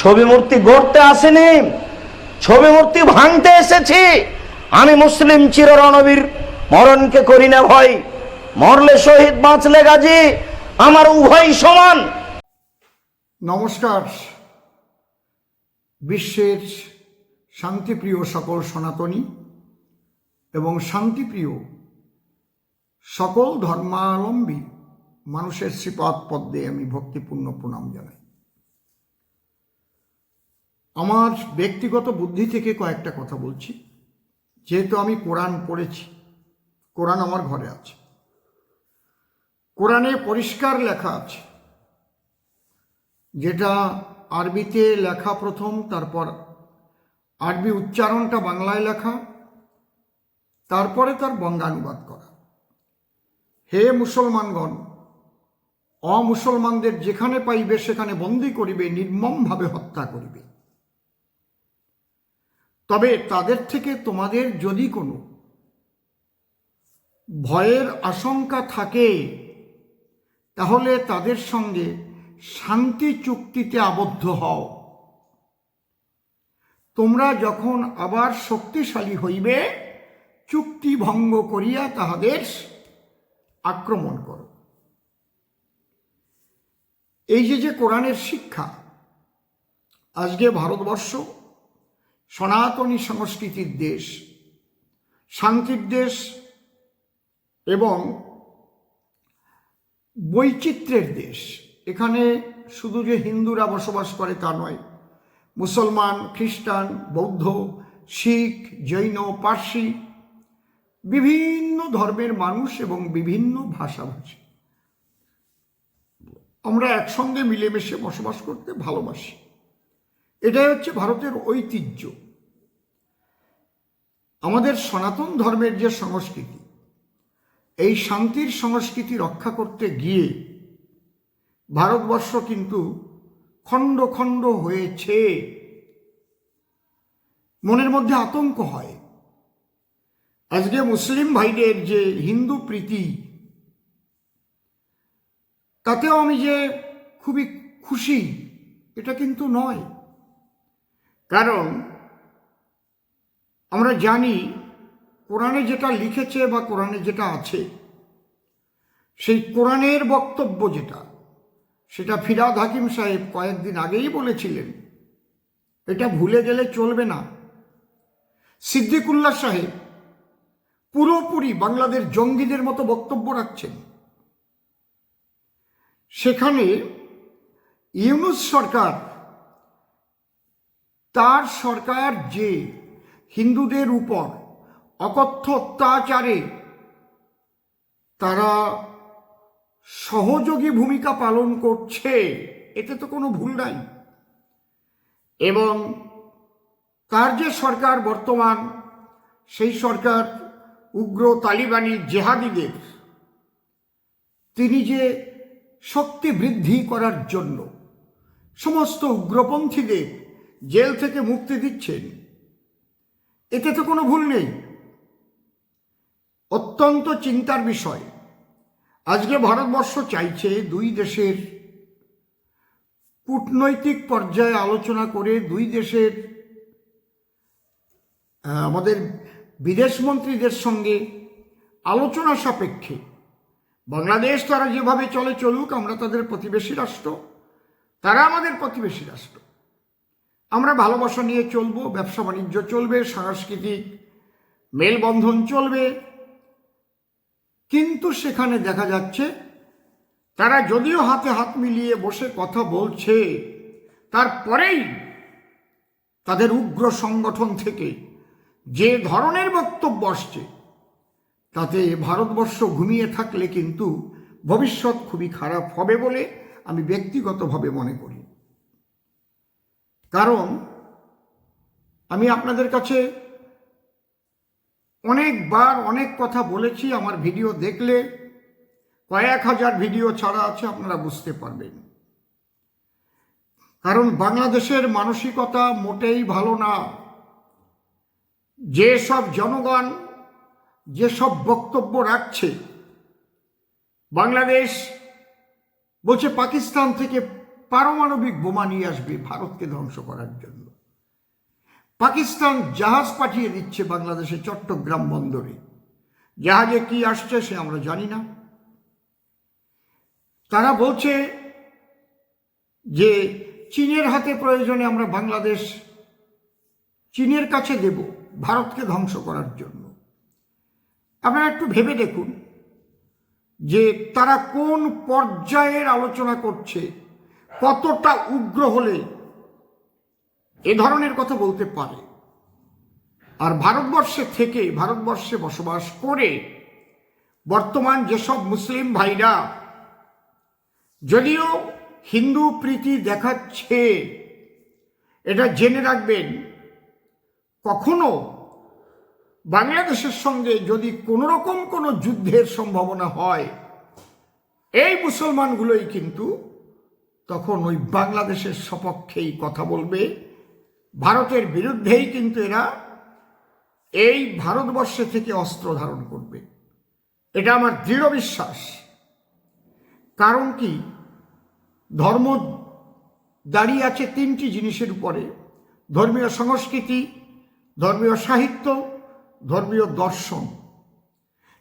ছবি মূর্তি গড়তে আসেনি, ছবি মূর্তি ভাঙতে এসেছি। আমি মুসলিম চির চিররণবীর, মরণকে করি না ভয় মরলে শহীদ বাঁচলে গাজী, আমার উভয় সমান। নমস্কার। বিশ্বের শান্তিপ্রিয় সকল সনাতনী এবং শান্তিপ্রিয় সকল ধর্মাবলম্বী মানুষের শ্রীপাদ পদ্মে আমি ভক্তিপূর্ণ প্রণাম জানাই। আমার ব্যক্তিগত বুদ্ধি থেকে কয়েকটা কথা বলছি। যেহেতু আমি কোরআন পড়েছি, কোরআন আমার ঘরে আছে। কোরআনে পরিষ্কার লেখা আছে, যেটা আরবিতে লেখা প্রথম, তারপর আরবি উচ্চারণটা বাংলায় লেখা, তারপরে তার বঙ্গানুবাদ করা। হে মুসলমানগণ, অমুসলমানদের যেখানে পাইবে, সেখানে বন্দি করিবে, নির্মমভাবে হত্যা করিবে। তবে তাদের থেকে তোমাদের যদি কোনো ভয়ের আশঙ্কা থাকে, তাহলে তাদের সঙ্গে শান্তি চুক্তিতে আবদ্ধ হও। তোমরা যখন আবার শক্তিশালী হইবে, চুক্তি ভঙ্গ করিয়া তাহাদের আক্রমণ করো। এই যে যে কোরআনের শিক্ষা, আজকে ভারতবর্ষ সনাতনী সংস্কৃতির দেশ শান্তির দেশ এবং বৈচিত্র্যের দেশ। এখানে শুধু যে হিন্দুরা বসবাস করে তা নয়, মুসলমান, খ্রিস্টান, বৌদ্ধ, শিখ, জৈন, পার্সি, বিভিন্ন ধর্মের মানুষ এবং বিভিন্ন ভাষাভাষী। আমরা একসঙ্গে মিলেমিশে বসবাস করতে ভালোবাসি। এটাই হচ্ছে ভারতের ঐতিহ্য। আমাদের সনাতন ধর্মের যে সংস্কৃতি, এই শান্তির সংস্কৃতি রক্ষা করতে গিয়ে ভারতবর্ষ কিন্তু খণ্ড খণ্ড হয়েছে। মনের মধ্যে আতঙ্ক হয়। আজকে মুসলিম ভাইদের যে হিন্দু প্রীতি, তাতেও আমি যে খুবই খুশি, এটা কিন্তু নয়। কারণ আমরা জানি কোরআনে যেটা লিখেছে বা কোরআনে যেটা আছে, সেই কোরআনের বক্তব্য যেটা, সেটা ফিরাদ হাকিম সাহেব কয়েকদিন আগেই বলেছিলেন। এটা ভুলে গেলে চলবে না। সিদ্দিকুল্লাহ সাহেব পুরোপুরি বাংলাদেশ জঙ্গিদের মতো বক্তব্য রাখছেন। সেখানে ইউনুস সরকার তার সরকার যে হিন্দুদের উপর অকথ্য অত্যাচারে তারা সহযোগী ভূমিকা পালন করছে, এতে তো কোনো ভুল নাই। এবং তার যে সরকার বর্তমান, সেই সরকার উগ্র তালিবানি জেহাদিদের, তিনি যে শক্তি বৃদ্ধি করার জন্য সমস্ত উগ্রপন্থীদের জেল থেকে মুক্তি দিচ্ছেন। এতে তো কোনো ভুল নেই। অত্যন্ত চিন্তার বিষয়। আজকে ভারতবর্ষ চাইছে দুই দেশের কূটনৈতিক পর্যায়ে আলোচনা করে দুই দেশের আমাদের বিদেশমন্ত্রীদের সঙ্গে আলোচনা সাপেক্ষে। বাংলাদেশ তারা যেভাবে চলে চলুক, আমরা তাদের প্রতিবেশী রাষ্ট্র, তারা আমাদের প্রতিবেশী রাষ্ট্র। আমরা ভালোবাসা নিয়ে চলবো, ব্যবসা বাণিজ্য চলবে, সাংস্কৃতিক মেলবন্ধন চলবে। কিন্তু সেখানে দেখা যাচ্ছে, তারা যদিও হাতে হাত মিলিয়ে বসে কথা বলছে, তারপরেই তাদের উগ্র সংগঠন থেকে যে ধরনের বক্তব্য আসছে, তাতে ভারতবর্ষ ঘুমিয়ে থাকলে কিন্তু ভবিষ্যৎ খুবই খারাপ হবে বলে আমি ব্যক্তিগতভাবে মনে করি। কারণ আমি আপনাদের কাছে অনেকবার অনেক কথা বলেছি, আমার ভিডিও দেখলে কয়েক হাজার ভিডিও ছাড়া আছে, আপনারা বুঝতে পারবেন। কারণ বাংলাদেশের মানসিকতা মোটেই ভালো না। যেসব জনগণ যেসব বক্তব্য রাখছে, বাংলাদেশ বলছে পাকিস্তান থেকে পারমাণবিক বোমা নিয়ে আসবে ভারতকে ধ্বংস করার জন্য। পাকিস্তান জাহাজ পাঠিয়ে দিচ্ছে বাংলাদেশে চট্টগ্রাম বন্দরে। জাহাজে কি আসছে সে আমরা জানি না। তারা বলছে যে চীনের হাতে প্রয়োজনে আমরা বাংলাদেশ চীনের কাছে দেব, ভারতকে ধ্বংস করার জন্য। আপনারা একটু ভেবে দেখুন যে তারা কোন পর্যায়ের আলোচনা করছে কতটা উগ্র হলে এ ধরনের কথা বলতে পারে। আর ভারতবর্ষে থেকে, ভারতবর্ষে বসবাস করে বর্তমান যেসব মুসলিম ভাইরা, যদিও হিন্দু প্রীতি দেখাচ্ছে, এটা জেনে রাখবেন, কখনো বাংলাদেশের সঙ্গে যদি কোনো রকম কোনো যুদ্ধের সম্ভাবনা হয়, এই মুসলমানগুলোই কিন্তু তখন ওই বাংলাদেশের সপক্ষেই কথা বলবে। ভারতের বিরুদ্ধেই কিন্তু এরা এই ভারতবর্ষে থেকে অস্ত্র ধারণ করবে। এটা আমার দৃঢ় বিশ্বাস। কারণ কি? ধর্ম দাঁড়িয়ে আছে তিনটি জিনিসের উপরে। ধর্মীয় সংস্কৃতি, ধর্মীয় সাহিত্য, ধর্মীয় দর্শন।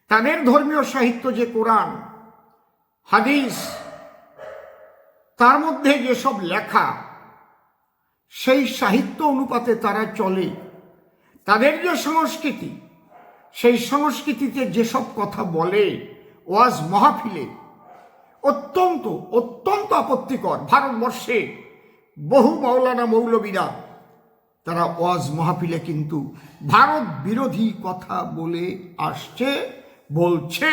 তাদের ধর্মীয় সাহিত্য যে কোরআন, হাদিস তার মধ্যে যেসব লেখা, সেই সাহিত্য অনুপাতে তারা চলে। তাদের যে সংস্কৃতি, সেই সংস্কৃতিতে যেসব কথা বলে, ওয়াজ মহাফিলে, অত্যন্ত অত্যন্ত আপত্তিকর। ভারতবর্ষে বহু মৌলানা মৌলবীরা তারা ওয়াজ মাহফিলে কিন্তু ভারত বিরোধী কথা বলে আসছে, বলছে।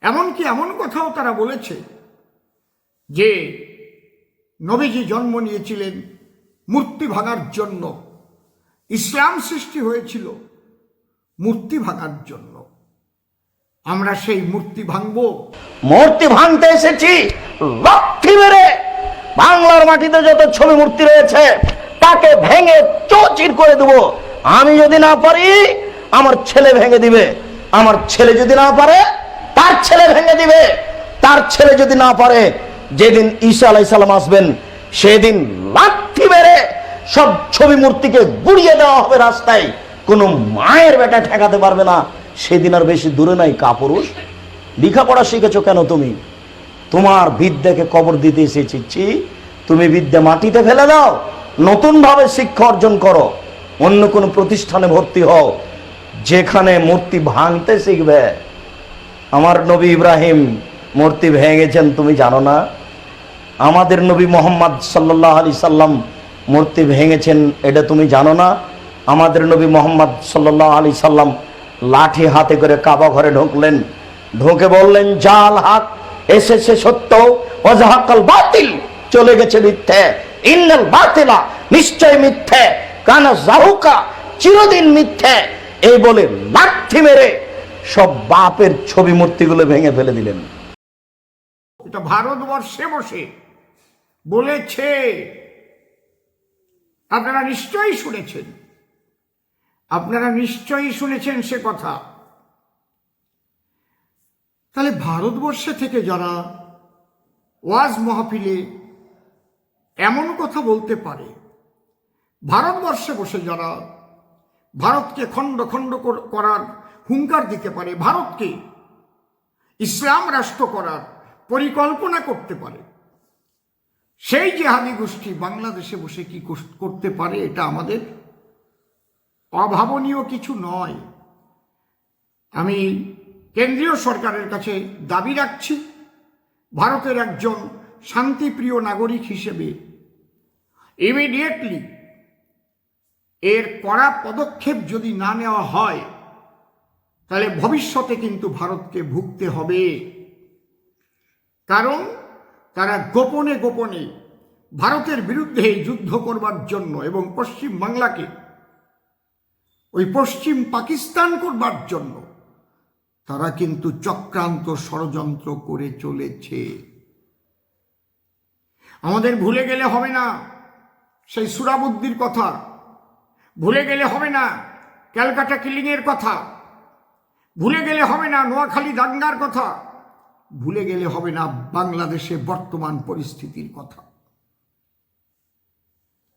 এমনকি এমন কথাও তারা বলেছে। যে নবীজি জন্ম নিয়েছিলেন মূর্তি ভাঙার জন্য। ইসলাম সৃষ্টি হয়েছিল মূর্তি ভাঙার জন্য। আমরা সেই মূর্তি ভাঙবো। মূর্তি ভাঙতে এসেছি লক্ষ্মী মেরে। বাংলার মাটিতে যত ছবি মূর্তি রয়েছে, তাকে ভেঙে চৌচির করে দেব। আমি যদি না পারি, আমার ছেলে ভেঙে দিবে। আমার ছেলে যদি না পারে, তার ছেলে ভেঙে দিবে। তার ছেলে যদি না পারে যেদিন ঈসা আলাইসাল্লাম আসবেন, সেদিন লাঠি মেরে সব ছবি মূর্তিকে গুড়িয়ে দেওয়া হবে রাস্তায়। কোনো মায়ের বেটা ঠেকাতে পারবে না। সেদিন আর বেশি দূরে নাই, কাপুরুষ। লেখাপড়া শিখেছো কেন তুমি? তোমার বিদ্যাকে কবর দিতে এসেছি। তুমি বিদ্যা মাটিতে ফেলে দাও। নতুন ভাবে শিক্ষা অর্জন করো। অন্য কোনো প্রতিষ্ঠানে ভর্তি হও। যেখানে মূর্তি ভাঙতে শিখবে। আমার নবী ইব্রাহিম মূর্তি ভেঙেছেন, তুমি জানো না? আমাদের নবী মোহাম্মদ সাল্লাহ আলি সাল্লাম মূর্তি ভেঙেছেন, এটা তুমি জানো না। আমাদের নবী মোহাম্মদ সাল্লাহ আলি সাল্লাম লাঠি হাতে করে কাবা ঘরে ঢুকলেন। ঢুকে বললেন, জাল হাক, এসেছে সত্য অজাহাকাল বাতিল, চলে গেছে মিথ্যে। ইন্নাল বাতিলা, নিশ্চয় মিথ্যে। কানা জাহুকা চিরদিন মিথ্যে। এই বলে লাঠি মেরে সব বাপের ছবি মূর্তিগুলো ভেঙে ফেলে দিলেন। এটা ভারতবর্ষে বসে বলেছে। আপনারা নিশ্চয়ই শুনেছেন। আপনারা নিশ্চয়ই শুনেছেন সে কথা। তাহলে ভারতবর্ষে থেকে যারা ওয়াজ মাহফিলে এমন কথা বলতে পারে, ভারতবর্ষে বসে যারা ভারতকে খণ্ড খণ্ড করার হুঙ্কার দিতে পারে, ভারতকে ইসলাম রাষ্ট্র করার পরিকল্পনা করতে পারে সেই জেহাদি গোষ্ঠী বাংলাদেশে বসে কি করতে পারে এটা আমাদের অভাবনীয় কিছু নয়। আমি কেন্দ্রীয় সরকারের কাছে দাবি রাখছি, ভারতের একজন শান্তিপ্রিয় নাগরিক হিসেবে ইমিডিয়েটলি এর কড়া পদক্ষেপ যদি না নেওয়া হয়, তাহলে ভবিষ্যতে কিন্তু ভারতকে ভুগতে হবে। কারণ তারা গোপনে গোপনে ভারতের বিরুদ্ধে যুদ্ধ করবার জন্য এবং পশ্চিম বাংলাকে, ওই পশ্চিম পাকিস্তান করবার জন্য তারা কিন্তু চক্রান্ত ষড়যন্ত্র করে চলেছে। আমাদের ভুলে গেলে হবে না সেই সুরাবুদ্দির কথা। ভুলে গেলে হবে না ক্যালকাটা কিলিংয়ের কথা। ভুলে গেলে হবে না নোয়াখালী দাঙ্গার কথা। ভুলে গেলে হবে না বাংলাদেশে বর্তমান পরিস্থিতির কথা।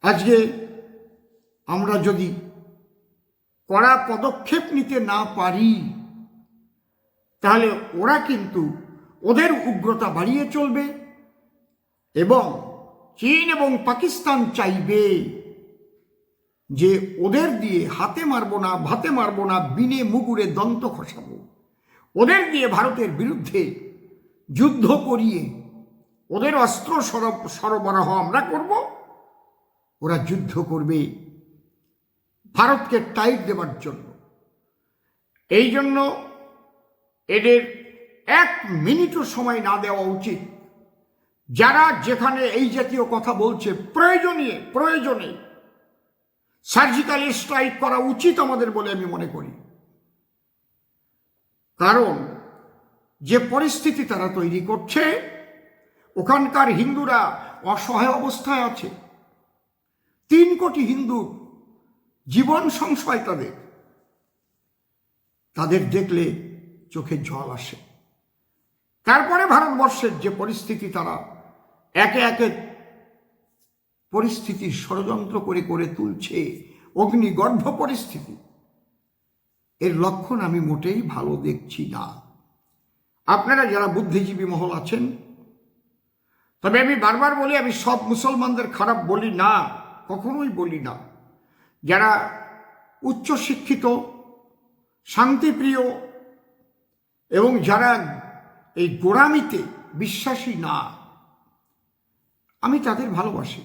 আজকে আমরা যদি কড়া পদক্ষেপ নিতে না পারি, তাহলে ওরা কিন্তু ওদের উগ্রতা বাড়িয়ে চলবে এবং চীন এবং পাকিস্তান চাইবে যে ওদের দিয়ে হাতে মারবো না, ভাতে মারবো না, বিনে মুগুরে দন্ত খসাবো। ওদের দিয়ে ভারতের বিরুদ্ধে যুদ্ধ করিয়ে ওদের অস্ত্র সরব- সরবরাহ আমরা করব। ওরা যুদ্ধ করবে ভারতকে টাইট দেওয়ার জন্য। এই জন্য এদের এক মিনিটও সময় না দেওয়া উচিত। যারা যেখানে এই জাতীয় কথা বলছে, প্রয়োজনীয়, প্রয়োজনে সার্জিক্যাল স্ট্রাইক করা উচিত আমাদের বলে আমি মনে করি। কারণ যে পরিস্থিতি তারা তৈরি করছে, ওখানকার হিন্দুরা অসহায় অবস্থায় আছে। তিন কোটি হিন্দু জীবন সংশয় তাদের। তাদের দেখলে চোখে জল আসে। তারপরে ভারতবর্ষের যে পরিস্থিতি তারা একে একে পরিস্থিতি ষড়যন্ত্র করে করে তুলছে, অগ্নিগর্ভ পরিস্থিতি। এর লক্ষণ আমি মোটেই ভালো দেখছি না। আপনারা যারা বুদ্ধিজীবী মহল আছেন, তবে আমি বারবার বলি, আমি সব মুসলমানদের খারাপ বলি না, কখনোই বলি না। যারা উচ্চশিক্ষিত, শান্তিপ্রিয় এবং যারা এই গোড়ামিতে বিশ্বাসী না, আমি তাদের ভালোবাসি।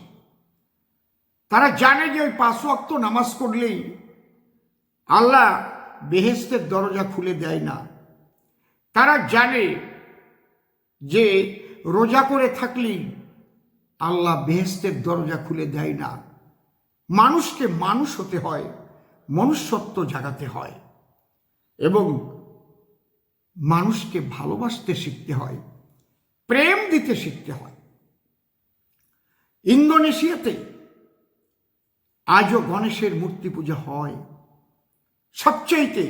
তারা জানে যে ওই পাঁচ ওয়াক্ত নামাজ করলেই আল্লাহ বেহেস্তের দরজা খুলে দেয় না। তারা জানে যে রোজা করে থাকলেই আল্লাহ বেহেস্তের দরজা খুলে দেয় না। মানুষকে মানুষ হতে হয়, মনুষ্যত্ব জাগাতে হয় এবং মানুষকে ভালোবাসতে শিখতে হয়, প্রেম দিতে শিখতে হয়। ইন্দোনেশিয়াতে আজও গণেশের মূর্তি পূজা হয়। সবচাইতে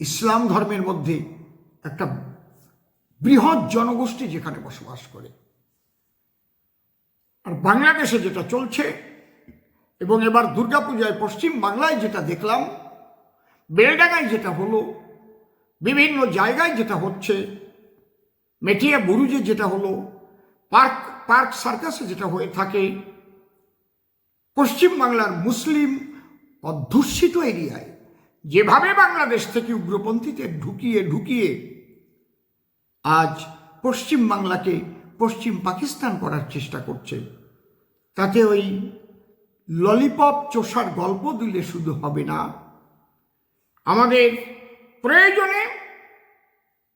ইসলাম ধর্মের মধ্যে একটা বৃহৎ জনগোষ্ঠী যেখানে বসবাস করে। আর বাংলাদেশে যেটা চলছে, এবং এবার দুর্গাপূজায় পশ্চিম বাংলায় যেটা দেখলাম, বেলডাঙ্গায় যেটা হলো, বিভিন্ন জায়গায় যেটা হচ্ছে, মেটিয়া বুরুজে যেটা হলো, পার্ক পার্ক সার্কাসে যেটা হয়ে থাকে পশ্চিম বাংলার মুসলিম অধ্যুষিত এরিয়ায়, যেভাবে বাংলাদেশ থেকে উগ্রপন্থীতে ঢুকিয়ে ঢুকিয়ে আজ পশ্চিম বাংলাকে পশ্চিম পাকিস্তান করার চেষ্টা করছে। তাতে ওই ললিপপ চোষার গল্প দিলে শুধু হবে না। আমাদের প্রয়োজনে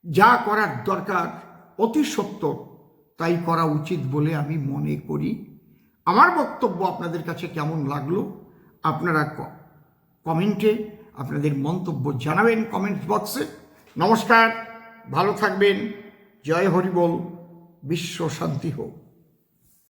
যা করার দরকার অতি সত্য তাই করা উচিত বলে আমি মনে করি। আমার বক্তব্য আপনাদের কাছে কেমন লাগল? আপনারা কমেন্টে আপনাদের মন্তব্য জানাবেন কমেন্ট বক্সে। নমস্কার। ভালো থাকবেন। জয় হরিবল বিশ্ব শান্তি হোক।